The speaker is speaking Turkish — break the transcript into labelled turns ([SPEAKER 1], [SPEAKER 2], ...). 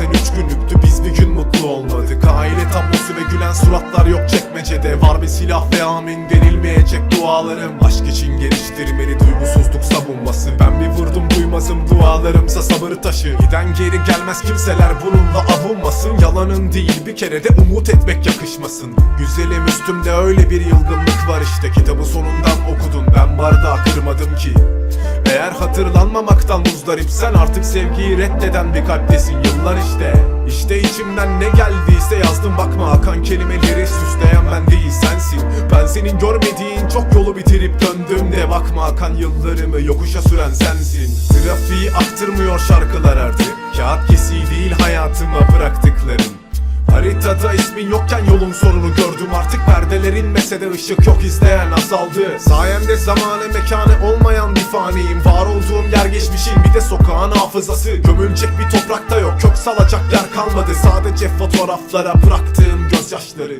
[SPEAKER 1] zaten üç günlüktü biz bir gün mutlu olmadık. Aile tablosu ve gülen suratlar yok çekmecede. Var bir silah ve amin verilmeyecek dualarım. Aşk için geliştirmeli duygusuzluk savunması. Ben bir vurdum duymazım dualarımsa sabır taşı. Giden geri gelmez kimseler bununla avunmasın. Yalanın değil bir kere de umut etmek yakışmasın. Güzelim üstümde öyle bir yılgınlık var işte. Kitabı sonundan okudun ben eğer hatırlanmamaktan muzdaripsen artık sevgiyi reddeden bir kalptesin. Yıllar işte. İşte içimden ne geldiyse yazdım. Bakma akan kelimeleri süsleyen ben değil sensin. Ben senin görmediğin çok yolu bitirip döndüğümde bakma akan yıllarımı yokuşa süren sensin. Trafiği aktırmıyor şarkılar artık Haritada ismin yokken yolun sonunu gördüm. Artık Perdelerin mesede ışık yok izleyen azaldı. Sayemde zamanı mekanı olmayan bir faniyim. Var olduğum yer geçmişin bir de sokağın hafızası. Gömülecek bir toprakta yok kök salacak yer kalmadı. Sadece fotoğraflara bıraktığım gözyaşları